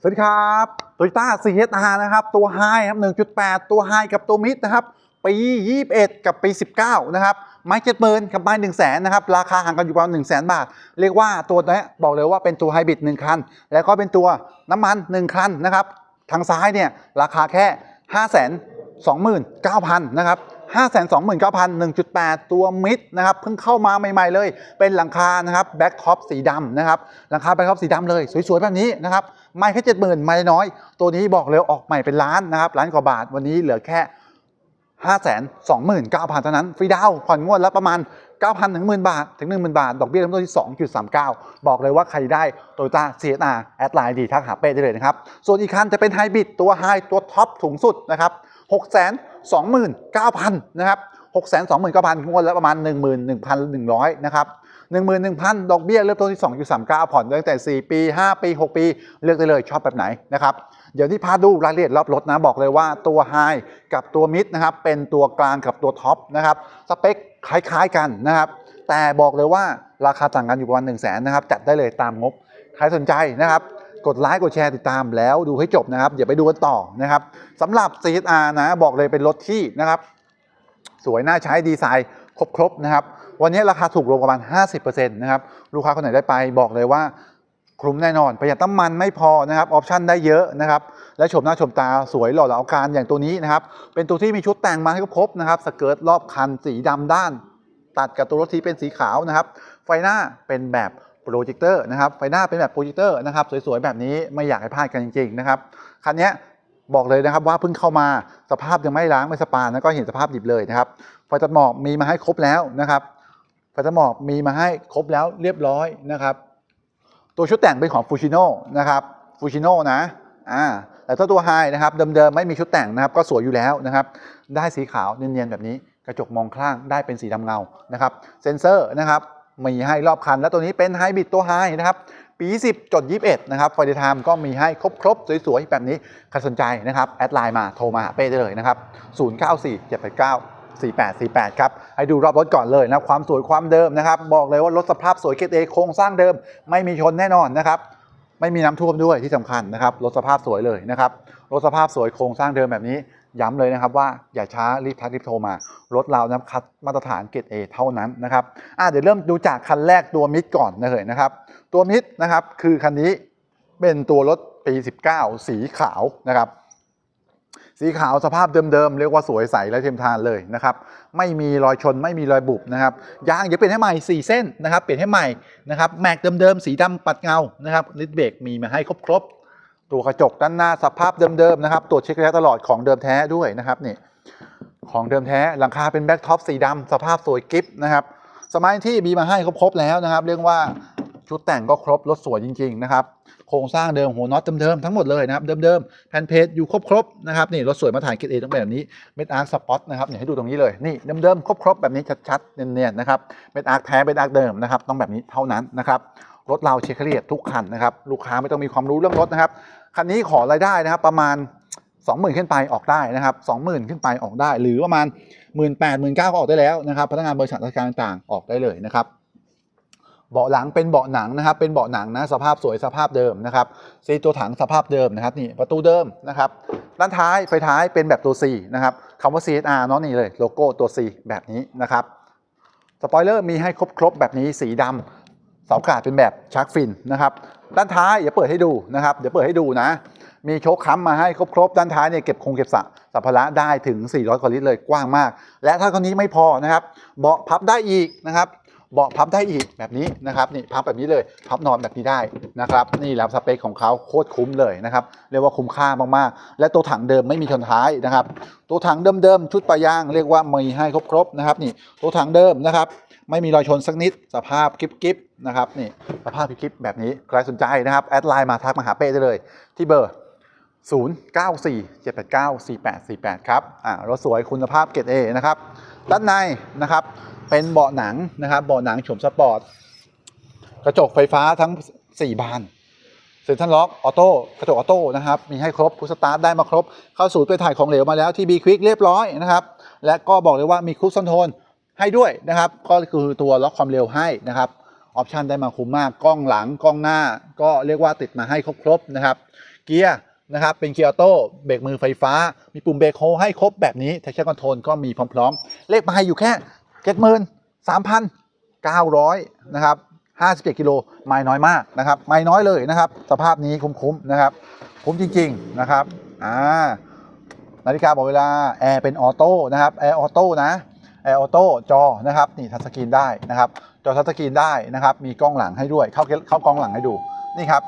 สวัสดีครับโตโยต้า CHR นะครับ ตัวไฮครับ 1.8 ตัวไฮกับตัวมิดนะครับ ปี 21 กับปี 19 นะครับ ไม้เจ็ดหมื่นกับไม้1 0 0 0 0แสนนะครับ ราคาห่างกันอยู่ประมาณ1 0 0 0 0แสนบาท เรียกว่าตัวนี้บอกเลยว่าเป็นตัวไฮบริด1คัน แล้วก็เป็นตัวน้ำมัน 1 คันนะครับ ทางซ้ายเนี่ย ราคาแค่ 5 2 9 0 0 0 นะครับ5 2 9 0 0 1.8 ตัวมิดนะครับเพิ่งเข้ามาใหม่ ๆ เลย เป็นหลังคานะครับแบ็คท็อปสีดำนะครับหลังคาแบ็คท็อปสีดำเลย สวย ๆ แบบนี้นะครับ ไม่แค่เจ็ดหมื่นไม่น้อย ตัวนี้บอกเลยออกใหม่เป็นล้านนะครับล้านกว่าบาทวันนี้เหลือแค่5 2 9 0 0 0เท่านั้นฟรีดาวน์ผ่อนงวดละประมาณ 9,000ถึง10,000 บาท ถึง 10,000 บาท ดอกเบี้ยเริ่มต้นที่ 2.39 บอกเลยว่าใครได้ Toyota CHR แอดไลน์ดีทักหาเป้ได้เลยนะครับ ส่วนอีกคันจะเป็นไฮบริดตัวไฮตัวท็อปสูงสุดนะครับ 629,000 นะครับ 629,000 งวดละประมาณ 11,100 นะครับ 11,000 ดอกเบี้ยเริ่มต้นที่ 2.39 ผ่อนตั้งแต่ 4 ปี 5 ปี 6 ปี เลือกได้เลยชอบแบบไหนนะครับ เดี๋ยวที่พาดูรายละเอียดรอบรถนะบอกเลยว่าตัวไฮกับตัวมิดนะครับเป็นตัวกลางกับตัวท็อปนะครับสเปคคล้ายๆกันนะครับแต่บอกเลยว่าราคาต่างกันอยู่ประมาณ1 0 0 0 0แสนนะครับจัดได้เลยตามงบใครสนใจนะครับกดไลค์กดแชร์ติดตามแล้วดูให้จบนะครับเดี๋ยวไปดูกันต่อนะครับสำหรับ CSR นะบอกเลยเป็นรถที่นะครับสวยน่าใช้ดีไซน์ครบๆนะครับ วันนี้ราคาถูกลงประมาณ 50%นะครับลูกค้าคนไหนได้ไปบอกเลยว่าคุ้มแน่นอน ประหยัดน้ำมันไม่พอนะครับออปชั่นได้เยอะนะครับและชมหน้าชมตาสวยหล่อเหลาการอย่างตัวนี้นะครับเป็นตัวที่มีชุดแต่งมาให้ครบนะครับสเกิร์ตรอบคันสีดำด้าน ตัดกับตัวรถที่เป็นสีขาวนะครับไฟหน้าเป็นแบบโปรเจคเตอร์นะครับไฟหน้าเป็นแบบโปรเจคเตอร์นะครับสวยๆแบบนี้ไม่อยากให้พลาดกันจริงๆนะครับคันนี้บอกเลยนะครับว่าเพิ่งเข้ามาสภาพยังไม่ล้างไม่สปาแล้วก็เห็นสภาพดิบเลยนะครับไฟตัดหมอกมีมาให้ครบแล้วนะครับ ไฟตัดหมอกมีมาให้ครบแล้วเรียบร้อยนะครับ ตัวชุดแต่งเป็นของฟูชิโน่นะครับฟูชิโน่นะอ่าแต่ถ้าตัวไฮนะครับเดิมๆไม่มีชุดแต่งนะครับ ก็สวยอยู่แล้วนะครับ ได้สีขาวเนียนๆแบบนี้ กระจกมองข้างได้เป็นสีดำเงานะครับ เซ็นเซอร์นะครับมีให้รอบคัน แล้วตัวนี้เป็นไฮบริดตัวไฮนะครับ ปี 10จด21 นะครับไฟเดย์ไทม์ก็มีให้ครบๆ สวยๆ แบบนี้ใครสนใจนะครับ แอดไลน์มาโทรมาหาเป้ได้เลยนะครับ 094 4848 ครับ ให้ดูรอบรถก่อนเลยนะ ความสวยความเดิมนะครับ บอกเลยว่ารถสภาพสวยเกรดเอโครงสร้างเดิม ไม่มีชนแน่นอนนะครับ ไม่มีน้ำท่วมด้วยที่สำคัญนะครับ รถสภาพสวยเลยนะครับ รถสภาพสวยโครงสร้างเดิมแบบนี้ ย้ำเลยนะครับว่าอย่าช้ารีบทักรีบโทรมา รถเรานะครับคัดมาตรฐานเกรด A เท่านั้นนะครับอะเดี๋ยวเริ่มดูจากคันแรกตัวมิดก่อนนะเลยนะครับ ตัวมิดนะครับคือคันนี้เป็นตัวรถปี 19 สีขาวนะครับ สีขาวสภาพเดิมๆ เรียกว่าสวยใสและเทียมทานเลยนะครับ ไม่มีรอยชนไม่มีรอยบุบนะครับยางเดี๋ยวเปลี่ยนให้ใหม่ 4 เส้นนะครับ เปลี่ยนให้ใหม่นะครับแม็กเดิมๆ สีดำปัดเงานะครับลิดเบรกมีมาให้ครบๆ ตัวกระจกด้านหน้าสภาพเดิมๆนะครับตรวจเช็คระยะตลอดของเดิมแท้ด้วยนะครับนี่ของเดิมแท้หลังคาเป็นแบ็คท็อปสีดำสภาพสวยกิฟนะครับสมัยที่มีมาให้ครบๆแล้วนะครับ เรียกว่าชุดแต่งก็ครบรถสวยจริง ๆ นะครับ โครงสร้างเดิมหัวน็อตเดิมๆทั้งหมดเลยนะครับเดิมๆแผ่นเพจอยู่ครบๆนะครับนี่รถสวยมาถ่ายเกรดเอต้องเป็นแบบนี้เม็ดอาร์คสปอตนะครับเนี่ยให้ดูตรงนี้เลยนี่เดิมๆครบๆแบบนี้ชัดๆเนียนๆนะครับเม็ดอาร์คแท้เม็ดอาร์คเดิมนะครับต้องแบบนี้เท่านั้นนะครับรถเราเช็คเอียดทุกคันนะครับลูกค้าไม่ต้องมีความรู้เรื่องรถนะครับคันนี้ขอรายได้นะครับประมาณ20,000 ขึ้นไปออกได้นะครับ20,000 ขึ้นไปออกได้ หรือประมาณ 1 8 0 0 0 1 9 0 0ก็ออกได้แล้วนะครับพนักงานบริษัทราชการต่างๆออกได้เลยนะครับ เบาะหลังเป็นเบาะหนังนะครับ เป็นเบาะหนังนะสภาพสวยสภาพเดิมนะครับซีตัวถังสภาพเดิมนะครับนี่ประตูเดิมนะครับด้านท้ายไฟท้ายเป็นแบบตัว C นะครับคำว่า CSR เนาะนี่เลยโลโก้ตัว C แบบนี้นะครับสปอยเลอร์มีให้ครบๆแบบนี้สีดำเสาอากาศเป็นแบบชักฟินนะครับด้านท้ายเดี๋ยวเปิดให้ดูนะครับเดี๋ยวเปิดให้ดูนะ มีโชคค้ำมาให้ครบๆด้านท้ายเนี่ยเก็บคงเก็บสะสัมภาระได้ถึง 400กว่าลิตรเลยกว้างมาก และถ้าคนนี้ไม่พอนะครับเบาะพับได้อีกนะครับ เบาะพับได้อีกแบบนี้นะครับนี่พับแบบนี้เลยพับนอนแบบนี้ได้นะครับนี่แล้วสเปคของเขาโคตรคุ้มเลยนะครับเรียกว่าคุ้มค่ามากๆ และตัวถังเดิมไม่มีชนท้ายนะครับ ตัวถังเดิมๆชุดปลายางเรียกว่ามีให้ครบๆนะครับนี่ตัวถังเดิมนะครับไม่มีรอยชนสักนิดสภาพกิ๊บๆนะครับนี่สภาพกิ๊บๆแบบนี้ใครสนใจนะครับแอดไลน์มาทักมาหาเป้ได้เลย ที่เบอร์ 094 789 4848 ครับอ่ารถสวยคุณภาพเกรด A นะครับ ด้านในนะครับ เป็นเบาะหนังนะครับเบาะหนังโฉมสปอร์ตกระจกไฟฟ้าทั้ง 4 บานเซ็นทรัลล็อกออโต้กระจกออโต้นะครับ มีให้ครบพุชสตาร์ทได้มาครบ เข้าสู่ไปถ่ายของเหลวมาแล้วที่บีควิกเรียบร้อยนะครับ และก็บอกเลยว่ามีครูซอนโทนให้ด้วยนะครับ ก็คือตัวล็อกความเร็วให้นะครับออปชันได้มาคุ้มมากกล้องหลังกล้องหน้า ก็เรียกว่าติดมาให้ครบๆนะครับ เกียร์ นะครับ เป็นเกียร์ออโต้เบรกมือไฟฟ้า มีปุ่มเบรกโฮให้ครบแบบนี้ t ท a c t i o n Control ก็มีพร้อม ๆ เลขไมล์อยู่แค่เจ็ดหมื่นสามพันเก้าร้อยนะครับห้าสิบเจ็ดกิโลไมล์น้อยมากนะครับ ไมล์น้อยเลยนะครับ สภาพนี้คุ้มๆนะครับ คุ้มจริง ๆนะครับอ่านาฬิกาบอกเวลาแอร์เป็นออโต้นะครับแอร์ออโต้นะแอร์ออโต้จอนะครับนี่ทัชสกรีนได้นะครับจอทัชสกรีนได้นะครับ มีกล้องหลังให้ด้วยเข้าเข้ากล้องหลังให้ดูนี่ครับ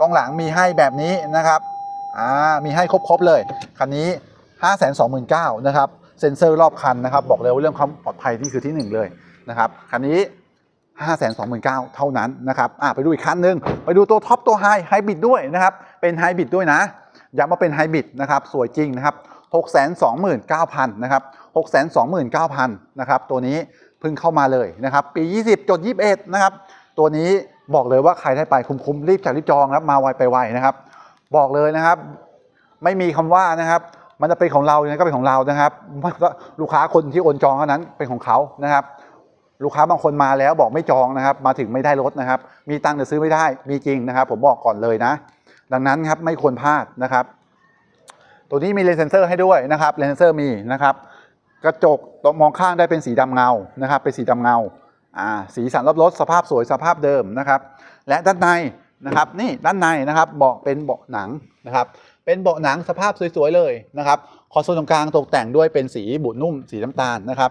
กล้องหลังมีให้แบบนี้นะครับ อ่ามีให้ครบๆเลย คันนี้ 5 2 9 0 0 0นะครับเซ็นเซอร์รอบคันนะครับ บอกเลยว่าเรื่องความปลอดภัยที่คือที่หนึ่งเลยนะครับคันนี้ 5 2 9 0 0 0เท่านั้นนะครับอ่าไปดูอีกคันหนึ่งไปดูตัวท็อปตัวไฮไฮบริดด้วยนะครับ เป็นไฮบริดด้วยนะย้ำว่าเป็นไฮบริดนะครับสวยจริงนะครับ629,000นะครับ629,000นะครับตัวนี้เพิ่งเข้ามาเลยนะครับปี 20จด21นะครับตัวนี้บอกเลยว่าใครได้ไปคุ้มๆรีบจัดรีบจองครับมาไวไปไวนะครับ บอกเลยนะครับ ไม่มีคำว่านะครับ มันจะเป็นของเรายังไงก็เป็นของเรานะครับลูกค้าคนที่โอนจองเท่านั้นเป็นของเขานะครับ ลูกค้าบางคนมาแล้วบอกไม่จองนะครับ มาถึงไม่ได้รถนะครับ มีตังค์แต่ซื้อไม่ได้มีจริงนะครับ ผมบอกก่อนเลยนะ ดังนั้นครับไม่ควรพลาดนะครับ ตัวนี้มีเลนเซนเซอร์ให้ด้วยนะครับเลนเซนเซอร์มีนะครับ กระจกตมองข้างได้เป็นสีดำเงานะครับ เป็นสีดำเงาอ่าสีสันรอบรถสภาพสวยสภาพเดิมนะครับ และด้านใน นะครับนี่ด้านในนะครับเบาะเป็นเบาะหนังนะครับเป็นเบาะหนังสภาพสวยๆเลยนะครับคอนโซลตรงกลางตกแต่งด้วยเป็นสีบุนุ่มสีน้ำตาลนะครับ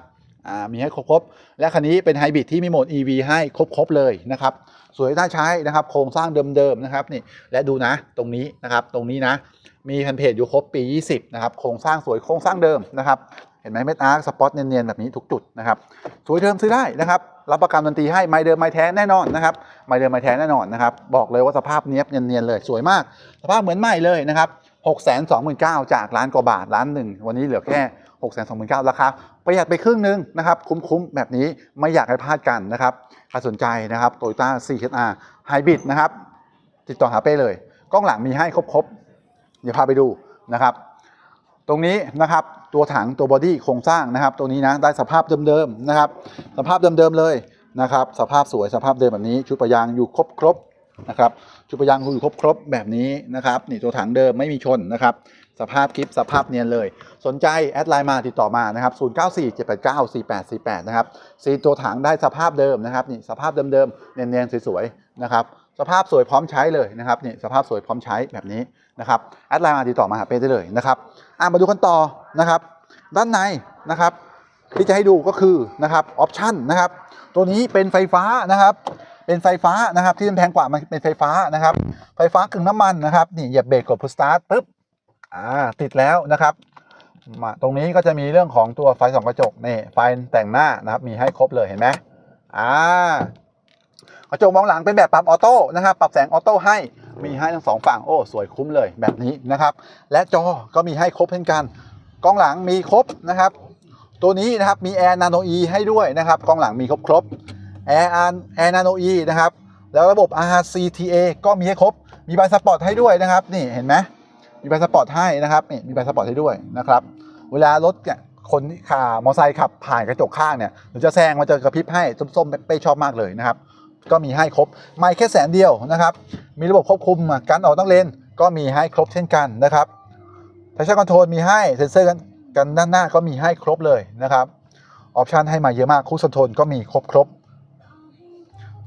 มีให้ครบๆและคันนี้เป็นไฮบริดที่มีโหมด EV ให้ครบๆเลยนะครับสวยน่าใช้นะครับ โครงสร้างเดิมๆนะครับนี่และดูนะตรงนี้นะครับตรงนี้นะมีแผ่นเพจอยู่ครบปี 20 นะครับ โครงสร้างสวยโครงสร้างเดิมนะครับ ห็นไหมเม็ดอาร์คสปอตเนียนๆแบบนี้ทุกจุดนะครับสวยเดิมซื้อได้นะครับรับประกันดนตรีให้ไม้เดิมไม้แท้แน่นอนนะครับไม้เดิมไม้แท้แน่นอนนะครับบอกเลยว่าสภาพเนี้ยบเนียนๆเลยสวยมาก สภาพเหมือนใหม่เลยนะครับ6 2 9 0 0 0จากล้านกว่าบาทล้านหนึ่งวันนี้เหลือแค่ 6 2 9 0 0 0ราคาประหยัดไปครึ่งหนึงนะครับคุ้มๆ แบบนี้ไม่อยากให้พลาดกันนะครับใครสนใจนะครับ Toyota CHR Hybrid นะครับติดต่อหาเป้เลย กล้องหลังมีให้ครบๆเดี๋ยวพาไปดูนะครับ ตรงนี้นะครับตัวถังตัวบอดี้โครงสร้างนะครับตรงนี้นะได้สภาพเดิมๆนะครับ สภาพเดิมๆเลยนะครับ สภาพสวยสภาพเดิมแบบนี้ ชุดประยางอยู่ครบๆนะครับชุดประยางอยู่ครบๆแบบนี้นะครับนี่ตัวถังเดิมไม่มีชนนะครับ สภาพคลิปสภาพเนียนเลย สนใจแอดไลน์มาติดต่อมานะครับ 0947894848 นะครับซีตัวถังได้สภาพเดิมนะครับนี่สภาพเดิมๆเนียนๆสวยๆนะครับสภาพสวยพร้อมใช้เลยนะครับนี่สภาพสวยพร้อมใช้แบบนี้นะครับแอดไลน์มาติดต่อมาหาเป้ได้เลยนะครับอะมาดูกันต่อนะครับ ด้านในนะครับ ที่จะให้ดูก็คือนะครับออปชั่นนะครับ ตัวนี้เป็นไฟฟ้านะครับ เป็นไฟฟ้านะครับที่มันแพงกว่ามันเป็นไฟฟ้านะครับ ไฟฟ้ากึ่งน้ำมันนะครับนี่เหยียบเบรกกดพุชสตาร์ทปุ๊บ อ่าติดแล้วนะครับมาตรงนี้ก็จะมีเรื่องของตัวไฟส่องกระจกนี่ไฟแต่งหน้านะครับมีให้ครบเลยเห็นไหมอ่ากระจกมองหลังเป็นแบบปรับออโต้นะครับปรับแสงออโต้ให้มีให้ทั้งสองฝั่งโอ้สวยคุ้มเลยแบบนี้นะครับ และจอก็มีให้ครบเช่นกันกล้องหลังมีครบนะครับ ตัวนี้นะครับมี Air Nano E ให้ด้วยนะครับกล้องหลังมีครบครบ Air Air Nano E นะครับแล้วระบบ RCTA ก็มีให้ครบ มีใบสปอร์ตให้ด้วยนะครับ นี่เห็นไหม มีใบสปอร์ตให้นะครับนี่มีใบสปอร์ตให้ด้วยนะครับ เวลารถเนี่ยคนที่ขับมอเตอร์ไซค์ขับผ่านกระจกข้างเนี่ยหรือจะแซงมันจะกระพริบให้ส้มๆเป้ชอบมากเลยนะครับ ก็มีให้ครบไม่แค่แสนเดียวนะครับ มีระบบควบคุมการออกต้องเลนก็มีให้ครบเช่นกันนะครับทัชชั่นคอนโทรลมีให้เซ็นเซอร์กันกันด้านหน้าก็มีให้ครบเลยนะครับออปชันให้มาเยอะมากคู c คอนโทรลก็มีครบครบ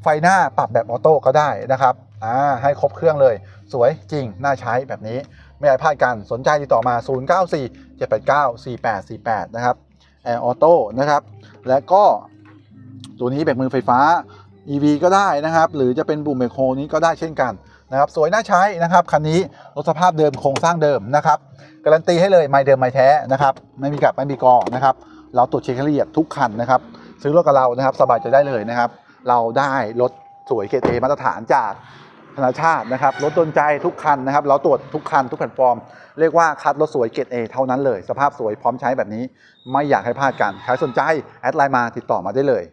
ไฟหน้าปรับแบบออโต้ก็ได้นะครับอ่าให้ครบเครื่องเลย สวยจริงน่าใช้แบบนี้ ไม่อยากพลาดกันสนใจติดต่อมา 094 789 4848 นะครับแอร์ออโต้นะครับ และก็ตัวนี้เบรกมือไฟฟ้า EV ก็ได้นะครับ หรือจะเป็นบูมเบรกโฮนี้ก็ได้เช่นกันนะครับสวยน่าใช้นะครับคันนี้รถสภาพเดิมโครงสร้างเดิมนะครับการันตีให้เลยไม่เดิมไม่แท้นะครับไม่มีกับไม่มีกอนะครับเราตรวจเช็คละเอียดทุกคันนะครับซื้อรถกับเรานะครับสบายใจได้เลยนะครับ เราได้รถสวยเกรดเอมาตรฐานจาก ธนาชาตินะครับรถดนใจทุกคันนะครับ เราตรวจทุกคันทุกแพลตฟอร์ม เรียกว่าคัดรถสวยเกรดเอเท่านั้นเลย สภาพสวยพร้อมใช้แบบนี้ ไม่อยากให้พลาดกันใครสนใจแอดไลน์มาติดต่อมาได้เลย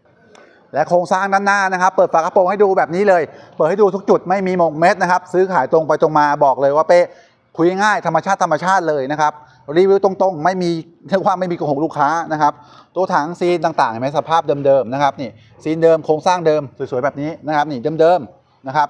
และโครงสร้างด้านหน้านะครับ เปิดฝากระโปรงให้ดูแบบนี้เลย เปิดให้ดูทุกจุดไม่มีหมกเม็ดนะครับ ซื้อขายตรงไปตรงมาบอกเลยว่าเป๊ะคุยง่ายธรรมชาติธรรมชาติเลยนะครับรีวิวตรงๆ ไม่มีเรียกว่าไม่มีโกหกลูกค้านะครับ ตัวถังซีนต่างๆเห็นไหมสภาพเดิมๆนะครับนี่ซีนเดิมโครงสร้างเดิมสวยๆแบบนี้นะครับนี่เดิมๆนะครับ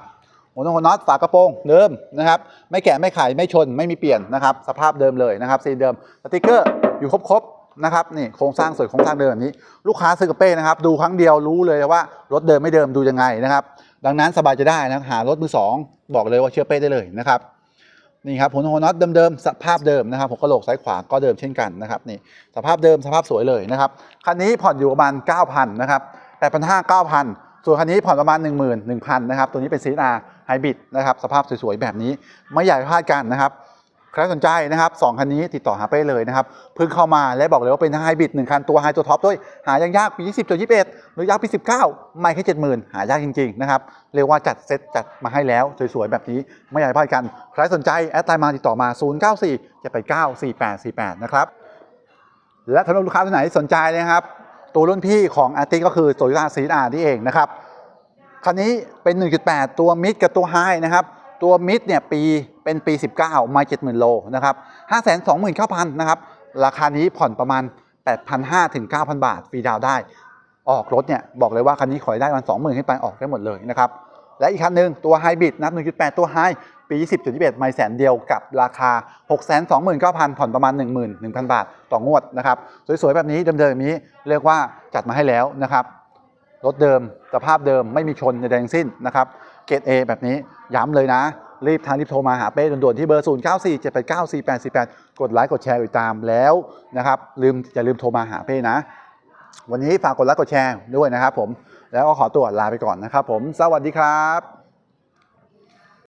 หัวน็อตหัวน็อตฝากระโปรงเดิมนะครับ ไม่แกะไม่ไขไม่ชนไม่มีเปลี่ยนนะครับ สภาพเดิมเลยนะครับซีนเดิมสติกเกอร์อยู่ครบๆนะครับนี่โครงสร้างสวยโครงสร้างเดิมแบบนี้ ลูกค้าซื้อกับเป้นะครับดูครั้งเดียวรู้เลยว่ารถเดิมไม่เดิมดูยังไงนะครับ ดังนั้นสบายจะได้นะหารถมือสองบอกเลยว่าเชื่อเป้ได้เลยนะครับนี่ครับหัวน็อตเดิมๆสภาพเดิมนะครับหัวกะโหลกซ้ายขวาก็เดิมเช่นกันนะครับนี่สภาพเดิมสภาพสวยเลยนะครับคันนี้ผ่อนอยู่ประมาณ9,000นะครับ8,500 9,000 ส่วนคันนี้ผ่อนประมาณ 1 1,000นะครับ ตัวนี้เป็นซีนาไฮบริดนะครับ สภาพสวยๆ แบบนี้ ไม่อยากให้พลาดกันนะครับ ใครสนใจนะครับสองคันนี้ติดต่อหาเป้เลยนะครับ เพิ่งเข้ามาและบอกเลยว่าเป็นไฮบริดหนึ่งคันตัวไฮตัวท็อปด้วย หายากยากปี 20ตัว21 หรือยากปี 19 ไม่แค่ 70,000 หายากจริงๆนะครับ เรียกว่าจัดเซตจัดมาให้แล้วสวยๆ แบบนี้ ไม่อยากให้พลาดกัน ใครสนใจแอดไลน์มาติดต่อมา 094จะไป9 4848 นะครับ และสำหรับลูกค้าท่านไหนสนใจนะครับ ตัวรุ่นพี่ของอาร์ติก็คือโตโยต้าซีอาร์นี่เองนะครับคันนี้เป็น 1.8 ตัวมิดกับตัวไฮนะครับตัวมิดเนี่ยปีเป็นปี 19 ไม่70,000 โลนะครับ529,000 นะครับ ราคานี้ผ่อนประมาณ 8,500 ถึง 9,000 บาทฟรีดาวได้ ออกรถเนี่ยบอกเลยว่าคันนี้ขอยได้วัน 20,000 ขึ้นไปออกได้หมดเลยนะครับ และอีกคันหนึ่งตัวไฮบริดนะ1.8 ตัวไฮ ปี 20.21 ไม่แสนเดียวกับราคา 629,000 ผ่อนประมาณ 11,000 บาทต่องวดนะครับ สวยๆ แบบนี้เดิมๆแบบนี้เรียกว่าจัดมาให้แล้วนะครับ รถเดิมสภาพเดิมไม่มีชนใดๆทั้งสิ้นนะครับ เกรด A แบบนี้ย้ำเลยนะ รีบทางรีบโทรมาหาเป้ด่วนๆ ที่เบอร์ 0 9 4 7 8 9 4 8 4 8 กดไลค์กดแชร์ติดตามแล้วนะครับลืมอย่าลืมโทรมาหาเป้นะ วันนี้ฝากกดไลค์กดแชร์ด้วยนะครับผมแล้วก็ขอตัวลาไปก่อนนะครับผม สวัสดีครับ